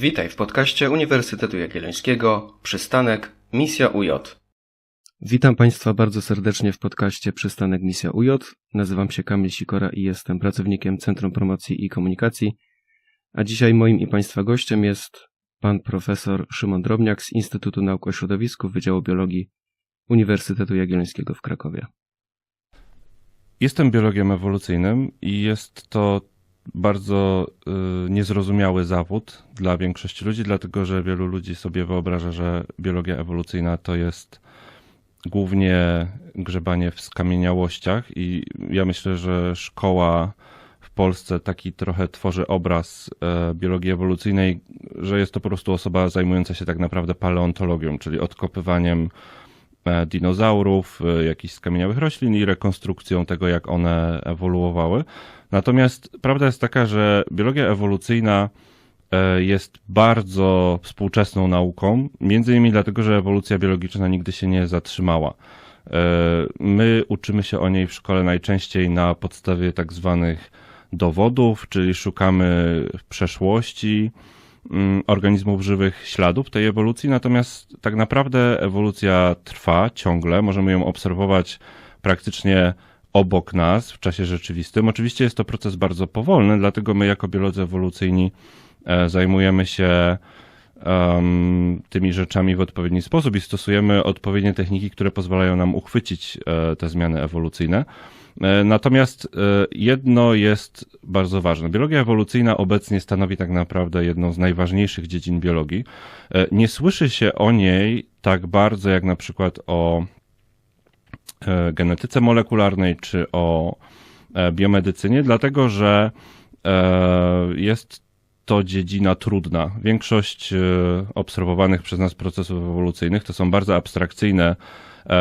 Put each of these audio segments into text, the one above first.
Witaj w podcaście Uniwersytetu Jagiellońskiego Przystanek Misja UJ. Witam Państwa bardzo serdecznie w podcaście Przystanek Misja UJ. Nazywam się Kamil Sikora i jestem pracownikiem Centrum Promocji i Komunikacji. A dzisiaj moim i Państwa gościem jest pan profesor Szymon Drobniak z Instytutu Nauk o Środowisku Wydziału Biologii Uniwersytetu Jagiellońskiego w Krakowie. Jestem biologiem ewolucyjnym i jest to bardzo y, niezrozumiały zawód dla większości ludzi, dlatego że wielu ludzi sobie wyobraża, że biologia ewolucyjna to jest głównie grzebanie w skamieniałościach i ja myślę, że szkoła w Polsce taki trochę tworzy obraz e, biologii ewolucyjnej, że jest to po prostu osoba zajmująca się tak naprawdę paleontologią, czyli odkopywaniem dinozaurów, e, jakichś skamieniałych roślin i rekonstrukcją tego, jak one ewoluowały. Natomiast prawda jest taka, że biologia ewolucyjna jest bardzo współczesną nauką, między innymi dlatego, że ewolucja biologiczna nigdy się nie zatrzymała. My uczymy się o niej w szkole najczęściej na podstawie tak zwanych dowodów, czyli szukamy przeszłości organizmów żywych śladów tej ewolucji, natomiast tak naprawdę ewolucja trwa ciągle, możemy ją obserwować praktycznie obok nas w czasie rzeczywistym. Oczywiście jest to proces bardzo powolny, dlatego my jako biolodzy ewolucyjni e, zajmujemy się tymi rzeczami w odpowiedni sposób i stosujemy odpowiednie techniki, które pozwalają nam uchwycić e, te zmiany ewolucyjne. E, natomiast e, jedno jest bardzo ważne. Biologia ewolucyjna obecnie stanowi tak naprawdę jedną z najważniejszych dziedzin biologii. E, nie słyszy się o niej tak bardzo jak na przykład o genetyce molekularnej czy o biomedycynie, dlatego że jest to dziedzina trudna. Większość obserwowanych przez nas procesów ewolucyjnych to są bardzo abstrakcyjne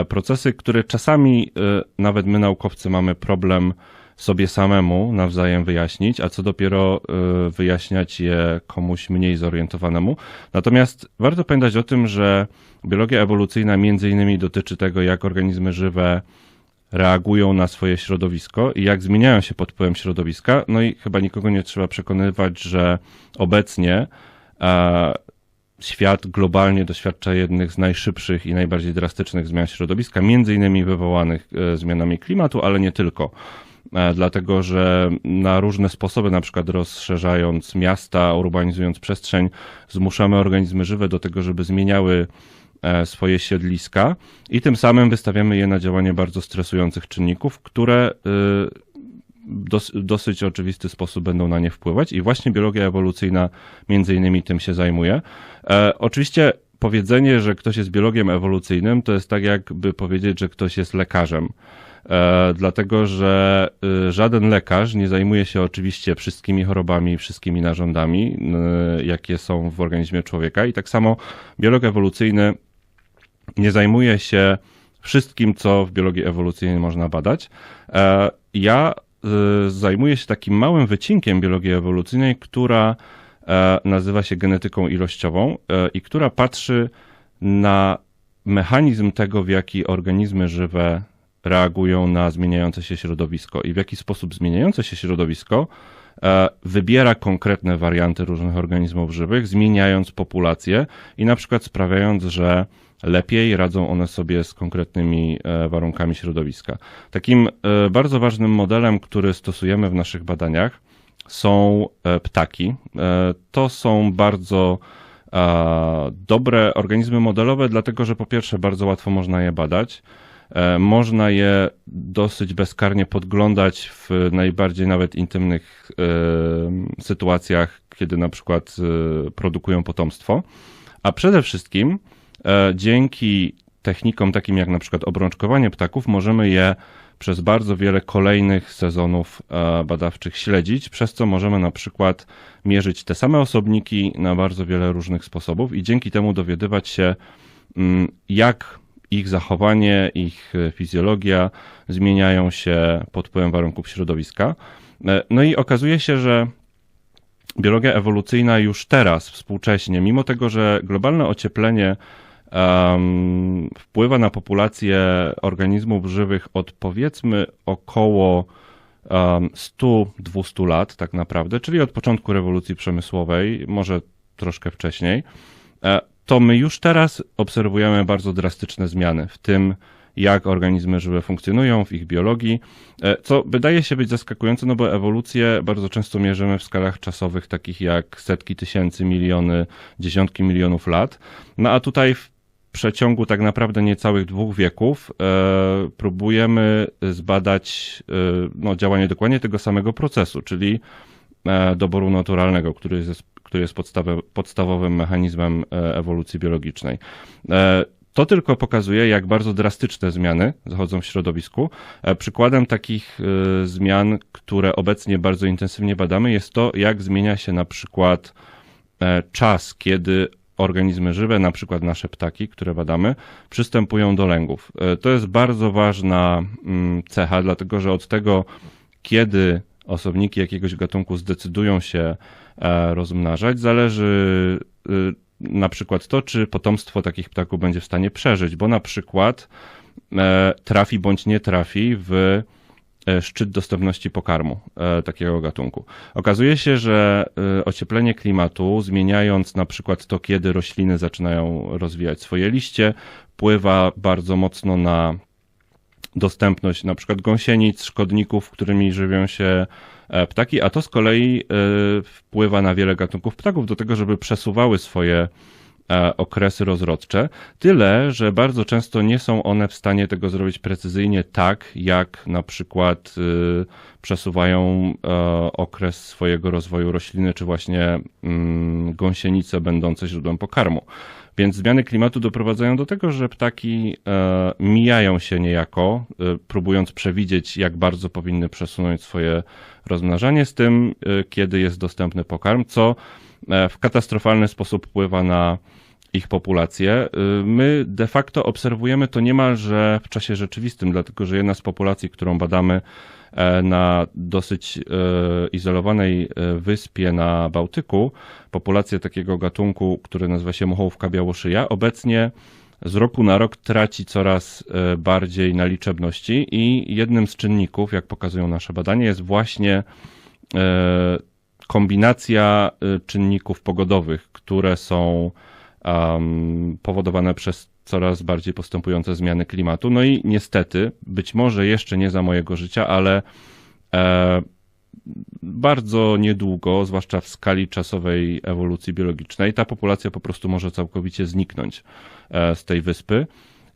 procesy, które czasami e, nawet my naukowcy mamy problem sobie samemu nawzajem wyjaśnić, a co dopiero e, wyjaśniać je komuś mniej zorientowanemu. Natomiast warto pamiętać o tym, że biologia ewolucyjna między innymi dotyczy tego, jak organizmy żywe reagują na swoje środowisko i jak zmieniają się pod wpływem środowiska. No i chyba nikogo nie trzeba przekonywać, że obecnie świat globalnie doświadcza jednych z najszybszych i najbardziej drastycznych zmian środowiska, między innymi wywołanych e, zmianami klimatu, ale nie tylko. E, dlatego, że na różne sposoby, na przykład rozszerzając miasta, urbanizując przestrzeń, zmuszamy organizmy żywe do tego, żeby zmieniały e, swoje siedliska i tym samym wystawiamy je na działanie bardzo stresujących czynników, które dos, dosyć oczywisty sposób będą na nie wpływać i właśnie biologia ewolucyjna między innymi tym się zajmuje. E, oczywiście powiedzenie, że ktoś jest biologiem ewolucyjnym, to jest tak jakby powiedzieć, że ktoś jest lekarzem. E, dlatego, że y, żaden lekarz nie zajmuje się oczywiście wszystkimi chorobami, wszystkimi narządami, y, jakie są w organizmie człowieka. I tak samo biolog ewolucyjny nie zajmuje się wszystkim, co w biologii ewolucyjnej można badać. E, ja zajmuje się takim małym wycinkiem biologii ewolucyjnej, która e, nazywa się genetyką ilościową e, i która patrzy na mechanizm tego, w jaki organizmy żywe reagują na zmieniające się środowisko i w jaki sposób zmieniające się środowisko e, wybiera konkretne warianty różnych organizmów żywych, zmieniając populację i na przykład sprawiając, że lepiej radzą one sobie z konkretnymi e, warunkami środowiska. Takim e, bardzo ważnym modelem, który stosujemy w naszych badaniach, są e, ptaki. To są bardzo dobre organizmy modelowe, dlatego że po pierwsze bardzo łatwo można je badać. Można je dosyć bezkarnie podglądać w najbardziej nawet intymnych sytuacjach, kiedy na przykład produkują potomstwo. A przede wszystkim dzięki technikom takim jak na przykład obrączkowanie ptaków możemy je przez bardzo wiele kolejnych sezonów e, badawczych śledzić, przez co możemy na przykład mierzyć te same osobniki na bardzo wiele różnych sposobów i dzięki temu dowiadywać się, mm, jak ich zachowanie, ich fizjologia zmieniają się pod wpływem warunków środowiska. E, no i okazuje się, że biologia ewolucyjna już teraz, współcześnie, mimo tego, że globalne ocieplenie um, wpływa na populację organizmów żywych od powiedzmy około um, 100-200 lat tak naprawdę, czyli od początku rewolucji przemysłowej, może troszkę wcześniej, e, to my już teraz obserwujemy bardzo drastyczne zmiany w tym, jak organizmy żywe funkcjonują, w ich biologii, e, co wydaje się być zaskakujące, no bo ewolucję bardzo często mierzymy w skalach czasowych takich jak setki tysięcy, miliony, dziesiątki milionów lat. No a tutaj w przeciągu tak naprawdę niecałych dwóch wieków e, próbujemy zbadać e, no, działanie dokładnie tego samego procesu, czyli e, doboru naturalnego, który jest, który jest podstawę, podstawowym mechanizmem e, ewolucji biologicznej. E, to tylko pokazuje, jak bardzo drastyczne zmiany zachodzą w środowisku. E, Przykładem takich e, zmian, które obecnie bardzo intensywnie badamy, jest to, jak zmienia się na przykład czas, kiedy organizmy żywe, na przykład nasze ptaki, które badamy, przystępują do lęgów. E, To jest bardzo ważna mm, cecha, dlatego że od tego, kiedy osobniki jakiegoś gatunku zdecydują się e, rozmnażać, zależy y, na przykład to, czy potomstwo takich ptaków będzie w stanie przeżyć, bo na przykład e, trafi bądź nie trafi w e, szczyt dostępności pokarmu e, takiego gatunku. Okazuje się, że e, ocieplenie klimatu, zmieniając na przykład to, kiedy rośliny zaczynają rozwijać swoje liście, wpływa bardzo mocno na dostępność na przykład gąsienic, szkodników, którymi żywią się e, ptaki, a to z kolei e, wpływa na wiele gatunków ptaków do tego, żeby przesuwały swoje e, okresy rozrodcze. Tyle, że bardzo często nie są one w stanie tego zrobić precyzyjnie tak, jak na przykład y, przesuwają e, okres swojego rozwoju rośliny, czy właśnie mm, gąsienice będące źródłem pokarmu. Więc zmiany klimatu doprowadzają do tego, że ptaki e, mijają się niejako, e, próbując przewidzieć, jak bardzo powinny przesunąć swoje rozmnażanie z tym, e, kiedy jest dostępny pokarm, co e, w katastrofalny sposób wpływa na ich populację. E, My de facto obserwujemy to niemalże w czasie rzeczywistym, dlatego że jedna z populacji, którą badamy e, na dosyć e, izolowanej e, wyspie na Bałtyku, populację takiego gatunku, który nazywa się mochołówka białoszyja, obecnie z roku na rok traci coraz e, bardziej na liczebności i jednym z czynników, jak pokazują nasze badania, jest właśnie e, kombinacja e, czynników pogodowych, które są um, powodowane przez coraz bardziej postępujące zmiany klimatu. No i niestety, być może jeszcze nie za mojego życia, ale e, bardzo niedługo, zwłaszcza w skali czasowej ewolucji biologicznej, ta populacja po prostu może całkowicie zniknąć e, z tej wyspy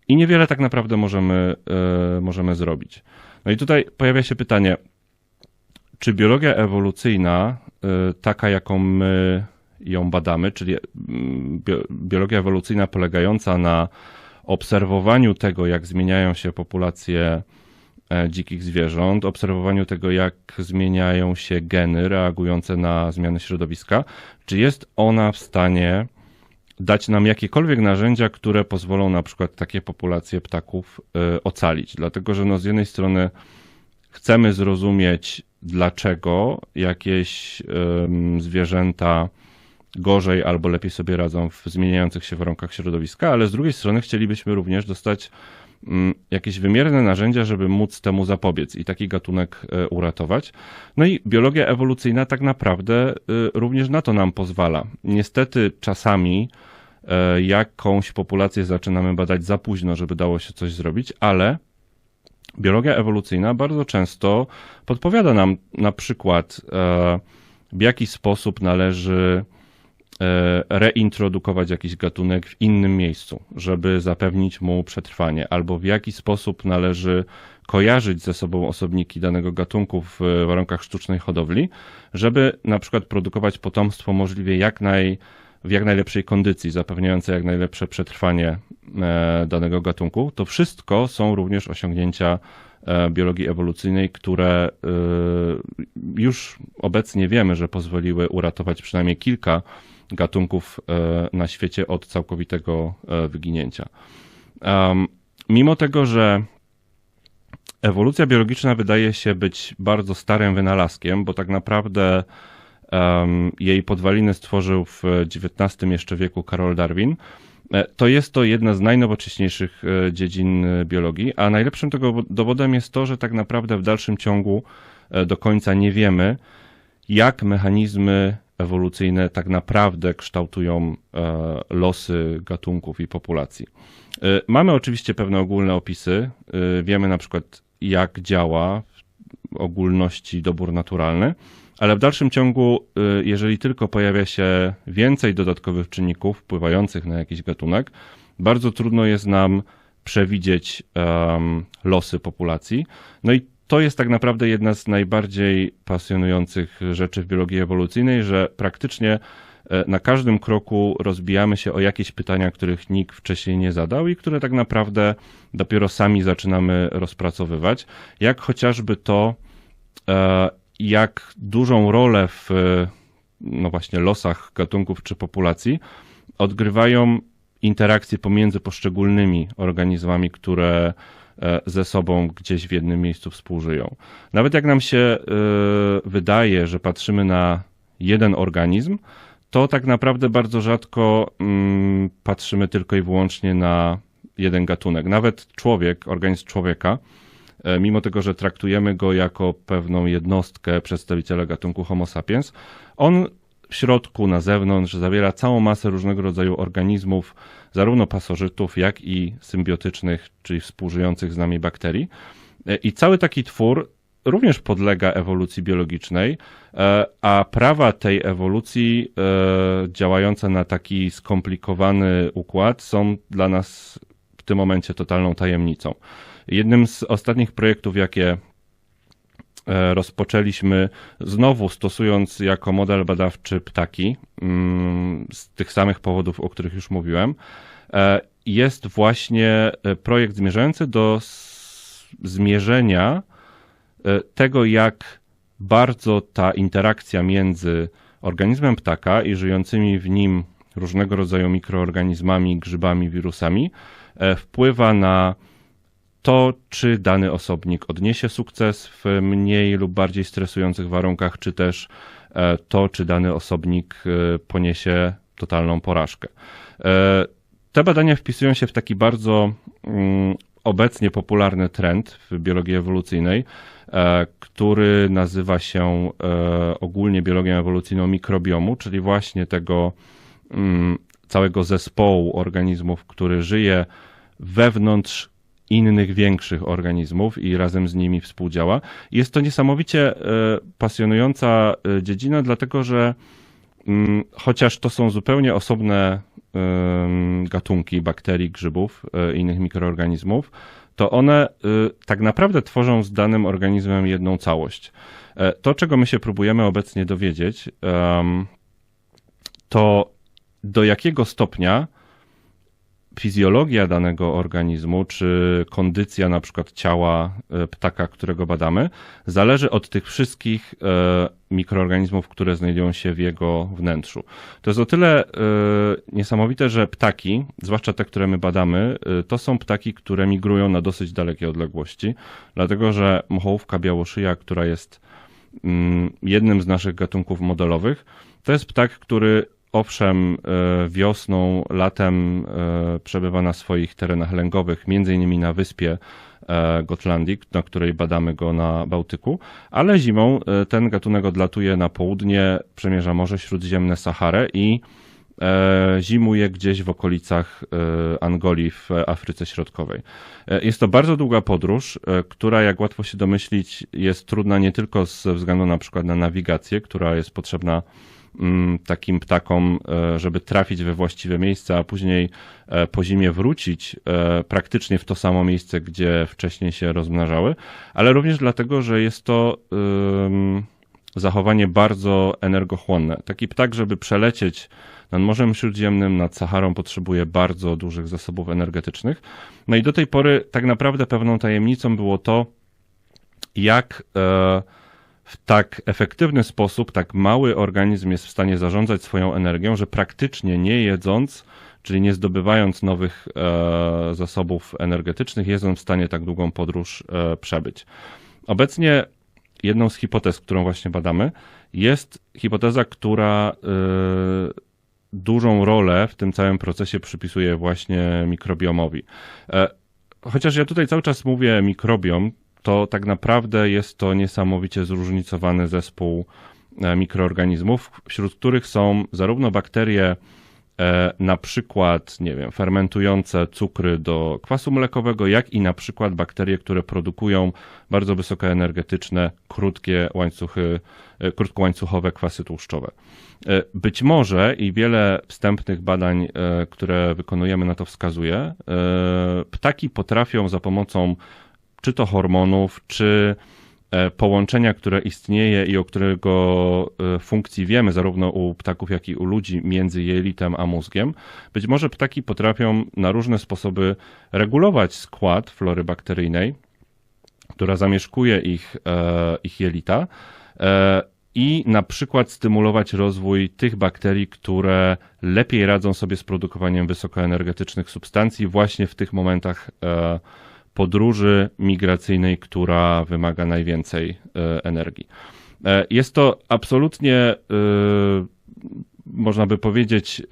i niewiele tak naprawdę możemy, e, możemy zrobić. No i tutaj pojawia się pytanie, czy biologia ewolucyjna, taka jaką my ją badamy, czyli mm, bio- biologia ewolucyjna polegająca na obserwowaniu tego, jak zmieniają się populacje e, dzikich zwierząt, obserwowaniu tego, jak zmieniają się geny reagujące na zmiany środowiska, czy jest ona w stanie dać nam jakiekolwiek narzędzia, które pozwolą na przykład takie populacje ptaków e, ocalić. Dlatego, że no z jednej strony chcemy zrozumieć, dlaczego jakieś zwierzęta gorzej albo lepiej sobie radzą w zmieniających się warunkach środowiska, ale z drugiej strony chcielibyśmy również dostać mm, jakieś wymierne narzędzia, żeby móc temu zapobiec i taki gatunek e, uratować. No i biologia ewolucyjna tak naprawdę e, również na to nam pozwala. Niestety czasami e, jakąś populację zaczynamy badać za późno, żeby dało się coś zrobić, ale biologia ewolucyjna bardzo często podpowiada nam na przykład, e, w jaki sposób należy e, reintrodukować jakiś gatunek w innym miejscu, żeby zapewnić mu przetrwanie, albo w jaki sposób należy kojarzyć ze sobą osobniki danego gatunku w warunkach sztucznej hodowli, żeby na przykład produkować potomstwo możliwie jak naj, w jak najlepszej kondycji, zapewniające jak najlepsze przetrwanie e, danego gatunku. To wszystko są również osiągnięcia e, biologii ewolucyjnej, które e, już obecnie wiemy, że pozwoliły uratować przynajmniej kilka gatunków na świecie od całkowitego wyginięcia. Mimo tego, że ewolucja biologiczna wydaje się być bardzo starym wynalazkiem, bo tak naprawdę jej podwaliny stworzył w XIX jeszcze wieku Karol Darwin, e, to jest to jedna z najnowocześniejszych e, dziedzin e, biologii, a najlepszym tego dowodem jest to, że tak naprawdę w dalszym ciągu e, do końca nie wiemy, jak mechanizmy ewolucyjne tak naprawdę kształtują e, losy gatunków i populacji. E, Mamy oczywiście pewne ogólne opisy. E, Wiemy na przykład, jak działa w ogólności dobór naturalny, ale w dalszym ciągu, y, jeżeli tylko pojawia się więcej dodatkowych czynników wpływających na jakiś gatunek, bardzo trudno jest nam przewidzieć em, losy populacji. No i to jest tak naprawdę jedna z najbardziej pasjonujących rzeczy w biologii ewolucyjnej, że praktycznie e, na każdym kroku rozbijamy się o jakieś pytania, których nikt wcześniej nie zadał i które tak naprawdę dopiero sami zaczynamy rozpracowywać, jak chociażby to, e, jak dużą rolę w no właśnie losach gatunków czy populacji odgrywają interakcje pomiędzy poszczególnymi organizmami, które e, ze sobą gdzieś w jednym miejscu współżyją. Nawet jak nam się e, wydaje, że patrzymy na jeden organizm, to tak naprawdę bardzo rzadko mm, patrzymy tylko i wyłącznie na jeden gatunek. Nawet człowiek, organizm człowieka, mimo tego, że traktujemy go jako pewną jednostkę przedstawiciela gatunku Homo sapiens, on w środku, na zewnątrz zawiera całą masę różnego rodzaju organizmów, zarówno pasożytów, jak i symbiotycznych, czyli współżyjących z nami bakterii. E, I cały taki twór również podlega ewolucji biologicznej, e, a prawa tej ewolucji e, działające na taki skomplikowany układ są dla nas w tym momencie totalną tajemnicą. Jednym z ostatnich projektów, jakie e, rozpoczęliśmy znowu stosując jako model badawczy ptaki, mm, z tych samych powodów, o których już mówiłem, e, jest właśnie e, projekt zmierzający do zmierzenia tego, jak bardzo ta interakcja między organizmem ptaka i żyjącymi w nim różnego rodzaju mikroorganizmami, grzybami, wirusami wpływa na to, czy dany osobnik odniesie sukces w mniej lub bardziej stresujących warunkach, czy też e, to, czy dany osobnik e, poniesie totalną porażkę. E, Te badania wpisują się w taki bardzo mm, obecnie popularny trend w biologii ewolucyjnej, który nazywa się ogólnie biologią ewolucyjną mikrobiomu, czyli właśnie tego mm, całego zespołu organizmów, który żyje wewnątrz innych większych organizmów i razem z nimi współdziała. Jest to niesamowicie e, pasjonująca e, dziedzina, dlatego że mm, chociaż to są zupełnie osobne gatunki bakterii, grzybów i innych mikroorganizmów, to one tak naprawdę tworzą z danym organizmem jedną całość. E, To, czego my się próbujemy obecnie dowiedzieć, to do jakiego stopnia fizjologia danego organizmu, czy kondycja na przykład ciała e, ptaka, którego badamy, zależy od tych wszystkich e, mikroorganizmów, które znajdują się w jego wnętrzu. To jest o tyle e, niesamowite, że ptaki, zwłaszcza te, które my badamy, to są ptaki, które migrują na dosyć dalekie odległości, dlatego że mochołówka białoszyja, która jest mm, jednym z naszych gatunków modelowych, to jest ptak, który owszem e, wiosną, latem e, przebywa na swoich terenach lęgowych, między innymi na wyspie e, Gotlandii, na której badamy go na Bałtyku, ale zimą ten gatunek odlatuje na południe, przemierza Morze Śródziemne, Saharę i zimuje gdzieś w okolicach Angolii w Afryce Środkowej. Jest to bardzo długa podróż, która, jak łatwo się domyślić, jest trudna nie tylko ze względu na przykład na nawigację, która jest potrzebna takim ptakom, e, żeby trafić we właściwe miejsca, a później e, po zimie wrócić e, praktycznie w to samo miejsce, gdzie wcześniej się rozmnażały, ale również dlatego, że jest to zachowanie bardzo energochłonne. Taki ptak, żeby przelecieć nad Morzem Śródziemnym, nad Saharą, potrzebuje bardzo dużych zasobów energetycznych. No i do tej pory tak naprawdę pewną tajemnicą było to, jak w tak efektywny sposób tak mały organizm jest w stanie zarządzać swoją energią, że praktycznie nie jedząc, czyli nie zdobywając nowych e, zasobów energetycznych, jest on w stanie tak długą podróż e, przebyć. Obecnie jedną z hipotez, którą właśnie badamy, jest hipoteza, która e, dużą rolę w tym całym procesie przypisuje właśnie mikrobiomowi. E, Chociaż ja tutaj cały czas mówię mikrobiom, to tak naprawdę jest to niesamowicie zróżnicowany zespół e, mikroorganizmów, wśród których są zarówno bakterie, e, na przykład, nie wiem, fermentujące cukry do kwasu mlekowego, jak i na przykład bakterie, które produkują bardzo wysokoenergetyczne, krótkie łańcuchy, e, krótkołańcuchowe kwasy tłuszczowe. Być może i wiele wstępnych badań, które wykonujemy na to wskazuje, ptaki potrafią za pomocą czy to hormonów, czy e, połączenia, które istnieje i o którego e, funkcji wiemy, zarówno u ptaków, jak i u ludzi, między jelitem a mózgiem, być może ptaki potrafią na różne sposoby regulować skład flory bakteryjnej, która zamieszkuje ich, e, ich jelita i na przykład stymulować rozwój tych bakterii, które lepiej radzą sobie z produkowaniem wysokoenergetycznych substancji właśnie w tych momentach podróży migracyjnej, która wymaga najwięcej e, energii. E, Jest to absolutnie, e, można by powiedzieć, e,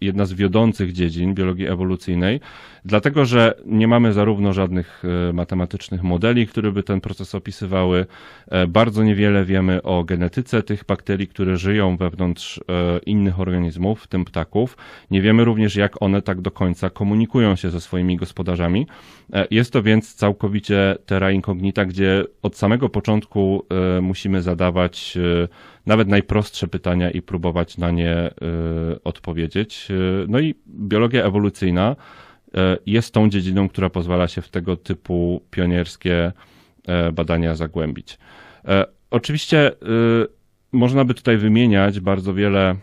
jedna z wiodących dziedzin biologii ewolucyjnej, dlatego że nie mamy zarówno żadnych e, matematycznych modeli, które by ten proces opisywały. E, Bardzo niewiele wiemy o genetyce tych bakterii, które żyją wewnątrz innych organizmów, w tym ptaków. Nie wiemy również, jak one tak do końca komunikują się ze swoimi gospodarzami. Jest to więc całkowicie terra incognita, gdzie od samego początku musimy zadawać nawet najprostsze pytania i próbować na nie e, odpowiedzieć. E, No i biologia ewolucyjna e, jest tą dziedziną, która pozwala się w tego typu pionierskie e, badania zagłębić. E, Oczywiście można by tutaj wymieniać bardzo wiele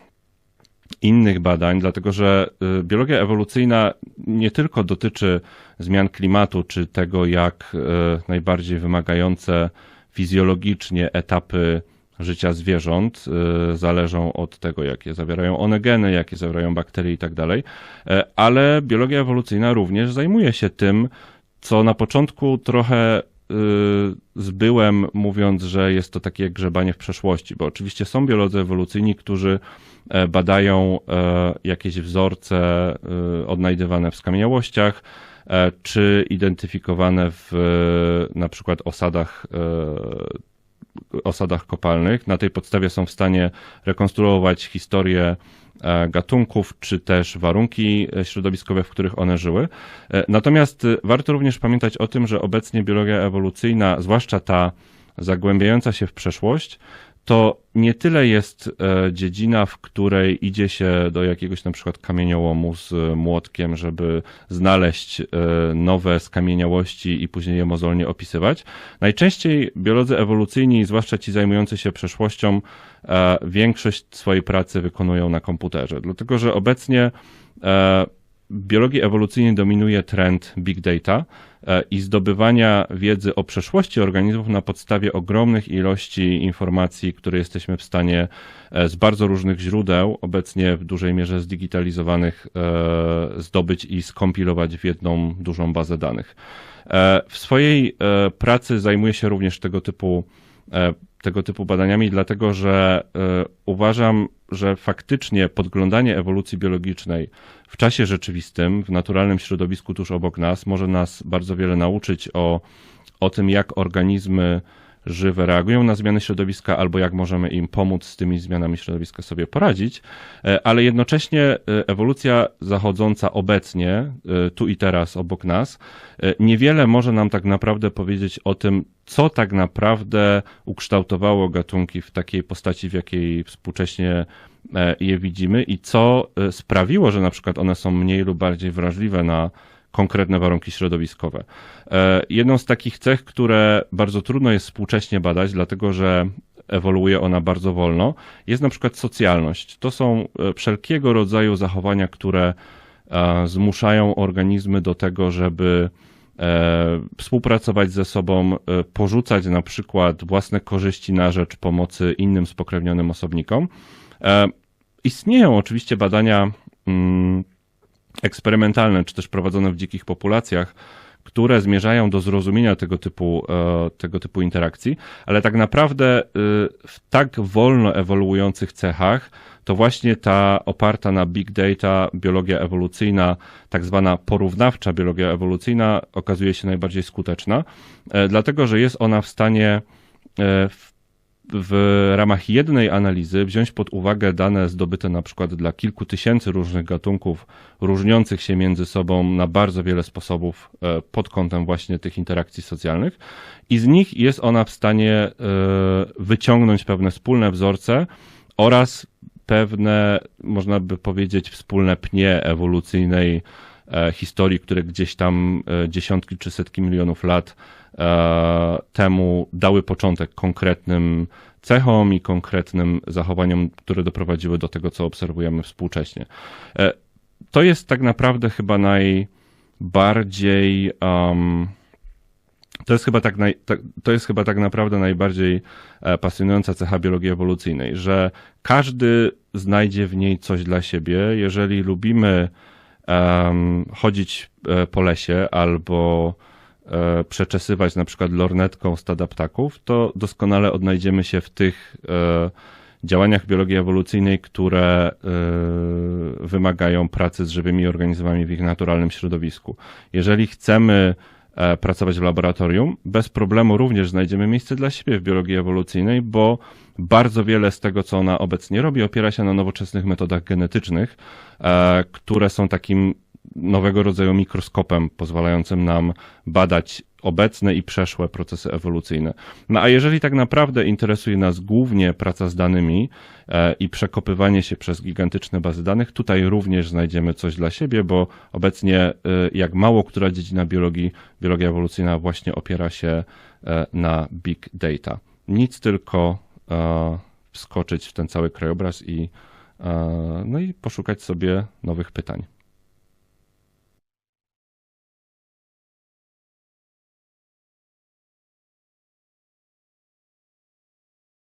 innych badań, dlatego że y, biologia ewolucyjna nie tylko dotyczy zmian klimatu, czy tego, jak y, najbardziej wymagające fizjologicznie etapy życia zwierząt y, zależą od tego, jakie zawierają one geny, jakie zawierają bakterie i tak dalej, e, ale biologia ewolucyjna również zajmuje się tym, co na początku trochę y, zbyłem, mówiąc, że jest to takie grzebanie w przeszłości, bo oczywiście są biolodzy ewolucyjni, którzy e, badają e, jakieś wzorce odnajdywane w skamieniałościach, czy identyfikowane w na przykład osadach osadach kopalnych. Na tej podstawie są w stanie rekonstruować historię e, gatunków, czy też warunki e, środowiskowe, w których one żyły. E, Natomiast warto również pamiętać o tym, że obecnie biologia ewolucyjna, zwłaszcza ta zagłębiająca się w przeszłość, to nie tyle jest e, dziedzina, w której idzie się do jakiegoś na przykład kamieniołomu z e, młotkiem, żeby znaleźć e, nowe skamieniałości i później je mozolnie opisywać. Najczęściej biolodzy ewolucyjni, zwłaszcza ci zajmujący się przeszłością, większość swojej pracy wykonują na komputerze, dlatego że obecnie biologii ewolucyjnej dominuje trend big data i zdobywania wiedzy o przeszłości organizmów na podstawie ogromnych ilości informacji, które jesteśmy w stanie e, z bardzo różnych źródeł, obecnie w dużej mierze zdigitalizowanych, e, zdobyć i skompilować w jedną dużą bazę danych. E, W swojej e, pracy zajmuję się również tego typu e, tego typu badaniami, dlatego że e, uważam, że faktycznie podglądanie ewolucji biologicznej w czasie rzeczywistym, w naturalnym środowisku tuż obok nas, może nas bardzo wiele nauczyć o, o tym, jak organizmy żywe reagują na zmiany środowiska, albo jak możemy im pomóc z tymi zmianami środowiska sobie poradzić, E, ale jednocześnie e, ewolucja zachodząca obecnie, e, tu i teraz obok nas, niewiele może nam tak naprawdę powiedzieć o tym, co tak naprawdę ukształtowało gatunki w takiej postaci, w jakiej współcześnie je widzimy i co sprawiło, że na przykład one są mniej lub bardziej wrażliwe na konkretne warunki środowiskowe. E, Jedną z takich cech, które bardzo trudno jest współcześnie badać, dlatego że ewoluuje ona bardzo wolno, jest na przykład socjalność. To są e, wszelkiego rodzaju zachowania, które e, zmuszają organizmy do tego, żeby współpracować ze sobą, porzucać na przykład własne korzyści na rzecz pomocy innym spokrewnionym osobnikom. Istnieją oczywiście badania mm, eksperymentalne, czy też prowadzone w dzikich populacjach, które zmierzają do zrozumienia tego typu, e, tego typu interakcji, ale tak naprawdę y, w tak wolno ewoluujących cechach to właśnie ta oparta na big data biologia ewolucyjna, tak zwana porównawcza biologia ewolucyjna okazuje się najbardziej skuteczna, e, dlatego że jest ona w stanie e, w w ramach jednej analizy wziąć pod uwagę dane zdobyte na przykład dla kilku tysięcy różnych gatunków, różniących się między sobą na bardzo wiele sposobów e, pod kątem właśnie tych interakcji socjalnych. I z nich jest ona w stanie e, wyciągnąć pewne wspólne wzorce oraz pewne, można by powiedzieć, wspólne pnie ewolucyjnej historii, które gdzieś tam e, dziesiątki czy setki milionów lat e, temu dały początek konkretnym cechom i konkretnym zachowaniom, które doprowadziły do tego, co obserwujemy współcześnie. E, To jest tak naprawdę chyba najbardziej. Um, to jest, chyba tak naj, tak, to jest chyba tak naprawdę najbardziej e, pasjonująca cecha biologii ewolucyjnej, że każdy znajdzie w niej coś dla siebie. Jeżeli lubimy em, chodzić e, po lesie albo e, przeczesywać na przykład lornetką stada ptaków, to doskonale odnajdziemy się w tych e, działaniach biologii ewolucyjnej, które wymagają pracy z żywymi organizmami w ich naturalnym środowisku. Jeżeli chcemy pracować w laboratorium, bez problemu również znajdziemy miejsce dla siebie w biologii ewolucyjnej, bo bardzo wiele z tego, co ona obecnie robi, opiera się na nowoczesnych metodach genetycznych, e, które są takim nowego rodzaju mikroskopem pozwalającym nam badać obecne i przeszłe procesy ewolucyjne. No a jeżeli tak naprawdę interesuje nas głównie praca z danymi e, i przekopywanie się przez gigantyczne bazy danych, tutaj również znajdziemy coś dla siebie, bo obecnie e, jak mało która dziedzina biologii, biologia ewolucyjna właśnie opiera się na big data. Nic tylko wskoczyć w ten cały krajobraz i, e, no i poszukać sobie nowych pytań.